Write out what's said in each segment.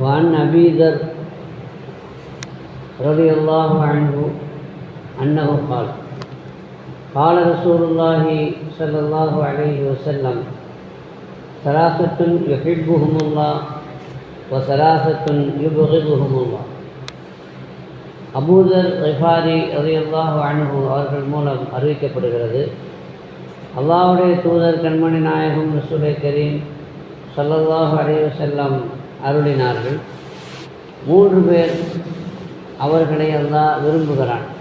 وعن أبي ذر رضي الله عنه أنه قال قال رسول الله صلى الله عليه وسلم ثلاثة يحبهم الله وثلاثة يبغضهم الله அபூதர் ரிஃபாரி ரலியல்லாஹு அன்ஹு அவர்கள் மூலம் அறிவிக்கப்படுகிறது அல்லாஹ்வுடைய தூதர் கண்மணி நாயகம் ரசூலை கரீம் ஸல்லல்லாஹு அலைஹி வஸல்லம் அருளினார்கள். மூன்று பேர் அவர்களை அல்லா விரும்புகிறான்.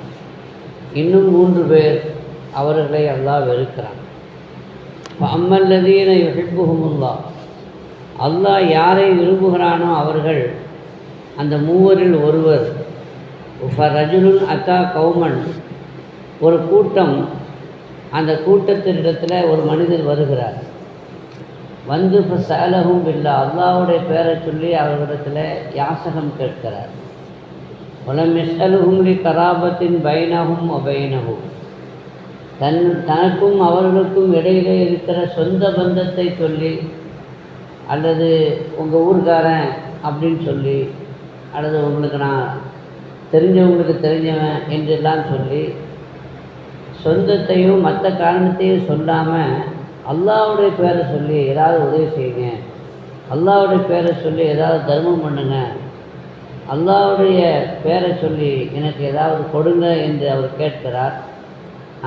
இன்னும் மூன்று பேர் அவர்களை அல்லாஹ் வெறுக்கிறான். அம்மல்லதீன யுஹிப்புஹுமுல்லா. அல்லாஹ் யாரை விரும்புகிறானோ அவர்கள் அந்த மூவரில் ஒருவர். ரஜுலுன் அத்தா கௌமன். ஒரு கூட்டம். அந்த கூட்டத்தினிடத்தில் ஒரு மனிதர் வருகிறார். வந்து இப்போ சேலகும் இல்லை அல்லாவுடைய பேரை சொல்லி அவர்களிடத்தில் யாசகம் கேட்கிறார். உலம் எஸ்அலுகும்லி கராபத்தின் பைனகும் அபைனகும் தன் தனக்கும் அவர்களுக்கும் இடையிலே இருக்கிற சொந்த பந்தத்தை சொல்லி அல்லது உங்கள் ஊர்க்காரன் அப்படின்னு சொல்லி அல்லது உங்களுக்கு நான் தெரிஞ்சவங்களுக்கு தெரிஞ்சவன் என்றெல்லாம் சொல்லி சொந்தத்தையும் மற்ற காரணத்தையும் சொல்லாமல் அல்லாவுடைய பேரை சொல்லி ஏதாவது உதவி செய்யுங்க. அல்லாவுடைய பேரை சொல்லி ஏதாவது தர்மம் பண்ணுங்க. அல்லாவுடைய பேரை சொல்லி எனக்கு ஏதாவது கொடுங்க என்று அவர் கேட்கிறார்.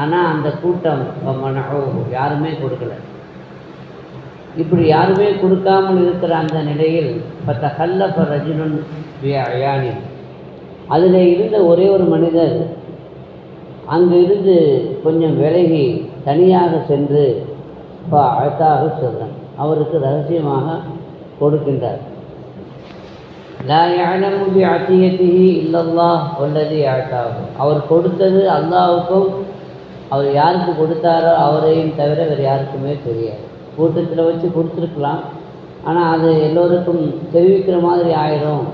ஆனால் அந்த கூட்டம் யாருமே கொடுக்கல. இப்படி யாருமே கொடுக்காமல் இருக்கிற அந்த நிலையில் பத்த ஹல்லப்ப ரஜினன் அயானி. அதில் இருந்த ஒரே ஒரு மனிதர் அங்கு இருந்து கொஞ்சம் விலகி தனியாக சென்று இப்போ அழத்தாக சொல்கிறேன் அவருக்கு ரகசியமாக கொடுக்கின்றார். லா யாழமு பி அத்தியத்திஹி இல்லல்லாஹ் வல்லதி அவர் கொடுத்தது அல்லாவுக்கும் அவர் யாருக்கு கொடுத்தாரோ அவரையும் தவிர வேறு யாருக்குமே தெரியாது. கூட்டத்தில் வச்சு கொடுத்துருக்கலாம். ஆனால் அது எல்லோருக்கும் தெரிவிக்கிற மாதிரி ஆயிரும்.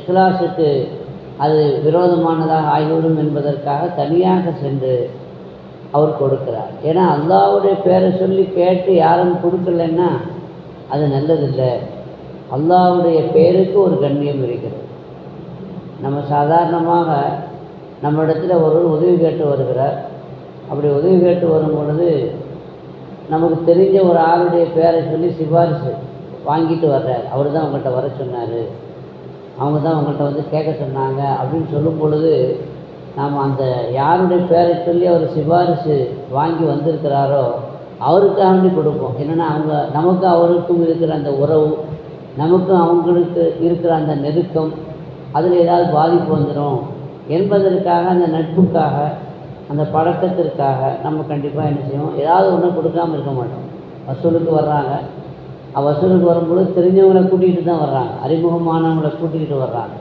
இஸ்லாஸுக்கு அது விரோதமானதாக ஆகிவிடும் என்பதற்காக தனியாக சென்று அவர் கொடுக்கிறார். ஏன்னா அல்லாவுடைய பேரை சொல்லி கேட்டு யாரும் கொடுக்கலன்னா அது நல்லதில்லை. அல்லாவுடைய பேருக்கு ஒரு கண்ணியம் இருக்கிறது. நம்ம சாதாரணமாக நம்ம இடத்துல ஒரு உதவி கேட்டு வருகிறார். அப்படி உதவி கேட்டு வரும் பொழுது நமக்கு தெரிஞ்ச ஒரு ஆளுடைய பேரை சொல்லி சிபாரிசு வாங்கிட்டு வர்றார். அவர் தான் உங்கள்கிட்ட வர சொன்னார். அவங்க தான் உங்கள்கிட்ட வந்து கேட்க சொன்னாங்க அப்படின்னு சொல்லும் பொழுது நாம் அந்த யாருடைய பேரை சொல்லி அவர் சிபாரிசு வாங்கி வந்திருக்கிறாரோ அவருக்காக வேண்டி கொடுப்போம். என்னென்னா அவங்க நமக்கு அவருக்கும் இருக்கிற அந்த உறவு நமக்கும் அவங்களுக்கு இருக்கிற அந்த நெருக்கம் அதில் ஏதாவது பாதிப்பு வந்துடும் என்பதற்காக அந்த நட்புக்காக அந்த பழக்கத்திற்காக நம்ம கண்டிப்பாக என்ன செய்வோம்? ஏதாவது ஒன்று கொடுக்காமல் இருக்க மாட்டோம். வசூலுக்கு வர்றாங்க. வசூலுக்கு வரும்பொழுது தெரிஞ்சவங்களை கூட்டிகிட்டு தான் வர்றாங்க. அறிமுகமானவங்களை கூட்டிகிட்டு வர்றாங்க.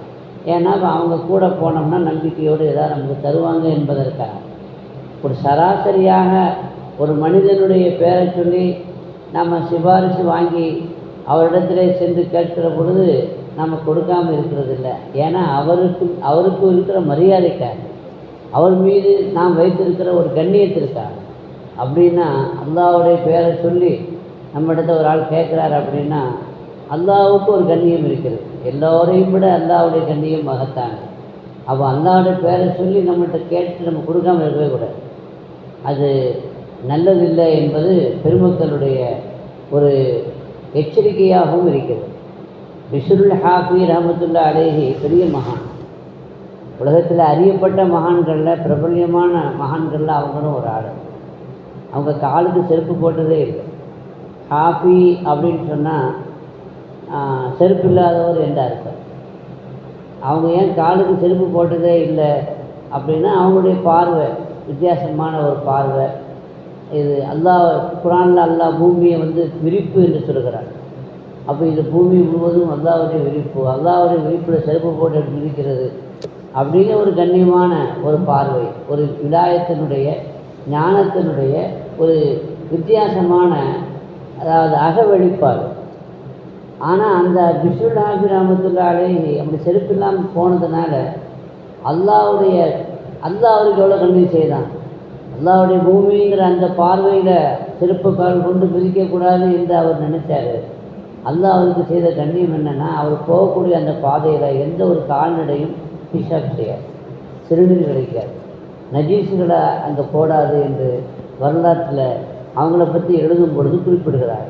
ஏன்னா அவங்க கூட போனோம்னா நம்பிக்கையோடு ஏதாவது நமக்கு தருவாங்க என்பதற்காக. ஒரு சராசரியாக ஒரு மனிதனுடைய பேரை சொல்லி நம்ம சிபாரிசு வாங்கி அவரிடத்திலே சென்று கேட்கிற பொழுது நம்ம கொடுக்காமல் இருக்கிறது இல்லை ஏன்னா அவருக்கு அவருக்கு இருக்கிற மரியாதைக்காக அவர் மீது நாம் வைத்திருக்கிற ஒரு கண்ணியத்திற்காக. அப்படின்னா அல்லாவுடைய பேரை சொல்லி நம்மிடத்த ஒரு ஆள் கேட்குறாரு அப்படின்னா அல்லாவுக்கு ஒரு கண்ணியம் இருக்கிறது. எல்லோரையும் விட அல்லாவுடைய கண்ணியம் மகத்தாங்க அப்போ அல்லாவுடைய பேரை சொல்லி நம்மகிட்ட கேட்டு நம்ம கொடுக்காமல் இருக்கவே கூடாது. அது நல்லதில்லை என்பது பெருமக்களுடைய ஒரு எச்சரிக்கையாகவும் இருக்கிறது. பிசுருல் ஹாஃபி ரஹமத்துல்லா அலேஹி பெரிய மகான். உலகத்தில் அறியப்பட்ட மகான்களில் பிரபல்யமான மகான்களில் அவங்களும் ஒரு ஆள். அவங்க காலுக்கு செருப்பு போட்டதே இல்லை. ஹாஃபி அப்படின்னு சொன்னால் செருப்பு இல்லாதவர் என்ற அவங்க ஏன் காலுக்கு செருப்பு போட்டதே இல்லை அப்படின்னா அவங்களுடைய பார்வை வித்தியாசமான ஒரு பார்வை. இது அல்லாஹ் குரானில் அல்லாஹ் பூமியை வந்து விரிப்பு என்று சொல்கிறார். அப்போ இது பூமி முழுவதும் அல்லாவுடைய விரிப்பு அல்லாவுடைய விரிப்பில் செருப்பு போட்டு இருக்கிறது அப்படிங்கிற ஒரு கண்ணியமான ஒரு பார்வை ஒரு விடாயத்தினுடைய ஞானத்தினுடைய ஒரு வித்தியாசமான அதாவது அகவெளிப்பார்வை ஆனால் அந்த பிஷுல் ஹாபி அப்படி செருப்பு இல்லாமல் போனதுனால அல்லாவுடைய அல்லாஹ் அவருக்கு எவ்வளோ கண்டிப்பாக செய்தான். அல்லாவுடைய பூமிங்கிற அந்த பார்வையில் செருப்பு கால் கொண்டு பிரிக்கக்கூடாது என்று அவர் நினைச்சார். அல்லாஹ் அவருக்கு செய்த கண்ணியம் என்னென்னா அவர் போகக்கூடிய அந்த பாதையில் எந்த ஒரு கால்நடையும் பிஷாப் செய்யாது. சிறுநீர் கிடைக்காது. நஜீஸுகளை அங்கே போடாது என்று வரலாற்றில் அவங்கள பற்றி எழுதும் பொழுது குறிப்பிடுகிறார்.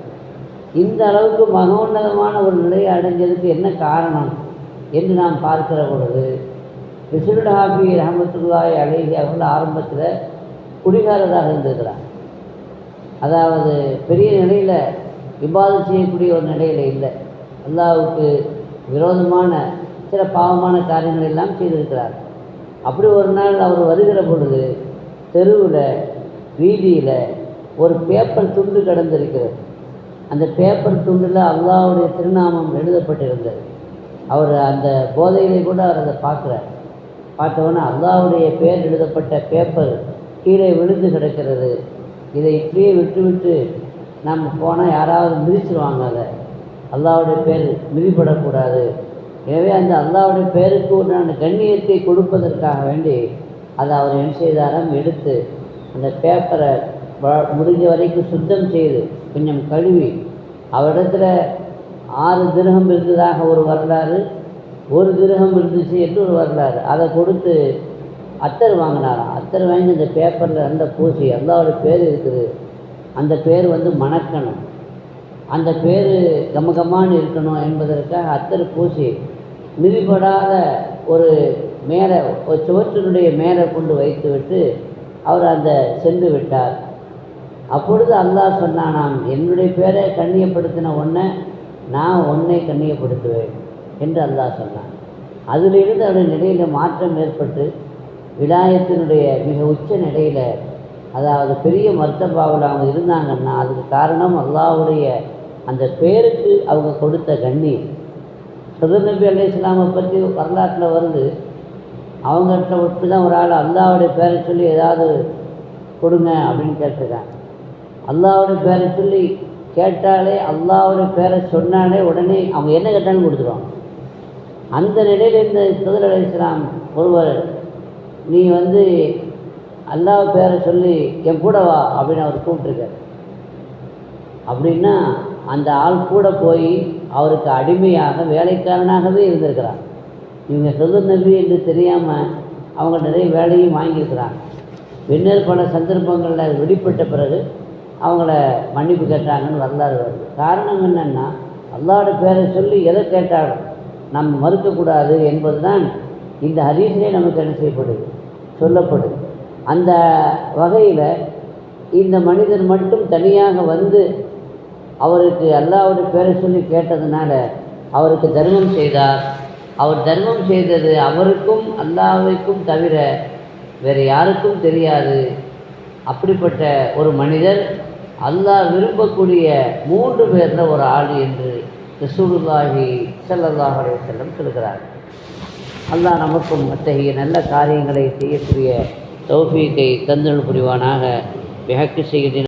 இந்த அளவுக்கு மகோன்னதமான ஒரு நிலையை அடைஞ்சதுக்கு என்ன காரணம் என்று நாம் பார்க்கிற பொழுது விசுருட் ஹாபி ரஹமத்துல்லாய் அழகி அவர்கள் ஆரம்பத்தில் குடிகாரராக இருந்திருக்கிறார். அதாவது பெரிய நிலையில் விவாதம் செய்யக்கூடிய ஒரு நிலையில் இல்லை. அல்லாவுக்கு விரோதமான சில பாவமான காரியங்கள் எல்லாம் செய்திருக்கிறார். அப்படி ஒரு நாள் அவர் வருகிற பொழுது தெருவில் வீதியில் ஒரு பேப்பர் துண்டு கிடந்திருக்கிறது. அந்த பேப்பர் துண்டில் அல்லாவுடைய திருநாமம் எழுதப்பட்டிருந்தது. அவர் அந்த போதையிலே கூட அவர் அதை பார்க்குறார். பார்த்தவொன்னே அல்லாவுடைய பேர் எழுதப்பட்ட பேப்பர் கீழே விழுந்து கிடக்கிறது. இதை இப்படியே விட்டு விட்டு நம்ம போனால் யாராவது மிதிச்சிருவாங்க அதை. அல்லாவுடைய பேர் மிதிப்படக்கூடாது. எனவே அந்த அல்லாவுடைய பேருக்கு உண்டான கண்ணியத்தை கொடுப்பதற்காக வேண்டி அதை அவர் என்ன செய்தாரம்? எடுத்து அந்த பேப்பரை முடிஞ்ச வரைக்கும் சுத்தம் செய்து கொஞ்சம் கழுவி. அவரிடத்தில் ஆறு திருகம் இருந்ததாக ஒரு வரலாறு ஒரு திருகம் இருந்துச்சு என்று ஒரு வரலாறு. அதை கொடுத்து அத்தர் வாங்கினாராம். அத்தர் வாங்கி இந்த பேப்பரில் அந்த பூசி அல்லாவோட பேர் இருக்குது. அந்த பேர் வந்து மணக்கணும். அந்த பேர் கமகமான்னு இருக்கணும் என்பதற்காக அத்தர் பூசி மிதிப்படாத ஒரு மேலே ஒரு சுவற்றினுடைய மேலே கொண்டு வைத்து விட்டு அவர் அந்த சென்று விட்டார். அப்பொழுது அல்லாஹ் சொன்னானாம் என்னுடைய பேரை கண்ணியப்படுத்தின ஒன்றை நான் உன்னை கண்ணியப்படுத்துவேன் என்று அல்லாஹ் சொன்னான். அதிலிருந்து அவருடைய நிலையில் மாற்றம் ஏற்பட்டு விலாயத்தினுடைய மிக உச்ச நிலையில் அதாவது பெரிய மர்த்தபாவில் அவங்க இருந்தாங்கன்னா அதுக்கு காரணம் அல்லாவுடைய அந்த பேருக்கு அவங்க கொடுத்த கண்ணியம் சதுர் நபி அலி இஸ்லாமை பற்றி வரலாற்றில் வருது அவங்ககிட்ட விட்டு தான் ஒரு ஆள் அல்லாவுடைய பேரை சொல்லி ஏதாவது கொடுங்க அப்படின்னு கேட்டிருக்காங்க. அல்லாவோட பேரை சொல்லி கேட்டாலே அல்லாவோட பேரை சொன்னாலே உடனே அவங்க என்ன கேட்டாலும் கொடுத்துருவாங்க. அந்த நிலையில் இந்த சதுர் அலி இஸ்லாம் ஒருவர் நீ வந்து அல்லாஹ் பேரை சொல்லி என் கூட வா அப்படின்னு அவர் கூப்பிட்டுருக்க அப்படின்னா அந்த ஆள் கூட போய் அவருக்கு அடிமையாக வேலைக்காரனாகவே இருந்திருக்கிறார். இவங்க சொல்லு நம்பி என்று தெரியாமல் அவங்க நிறைய வேலையும் வாங்கியிருக்கிறாங்க. பின்னர் பல சந்தர்ப்பங்களில் வெளிப்பட்ட பிறகு அவங்கள மன்னிப்பு கேட்டாங்கன்னு வரலாறு வருது. காரணம் என்னென்னா அல்லாவோட பேரை சொல்லி எதை கேட்டாலும் நம்ம மறுக்கக்கூடாது என்பது தான் இந்த ஹதீஸிலே நமக்கு என்ன செய்யப்படுது? சொல்லப்படுது. அந்த வகையில் இந்த மனிதர் மட்டும் தனியாக வந்து அவருக்கு அல்லாவோட பேரை சொல்லி கேட்டதுனால அவருக்கு தர்மம் செய்தார். அவர் தர்மம் செய்தது அவருக்கும் அல்லாஹ்வுக்கும் தவிர வேறு யாருக்கும் தெரியாது. அப்படிப்பட்ட ஒரு மனிதர் அல்லாஹ் விரும்பக்கூடிய மூன்று பேரில் ஒரு ஆள் என்று ரசூலுல்லாஹி ஸல்லல்லாஹு செல்லம் சொல்கிறார். அல்லாஹ் நமக்கும் அத்தகைய நல்ல காரியங்களை செய்யக்கூடிய தௌஃபீக்கை தந்தல் புரிவானாக. பிஹக்கு செய்கிற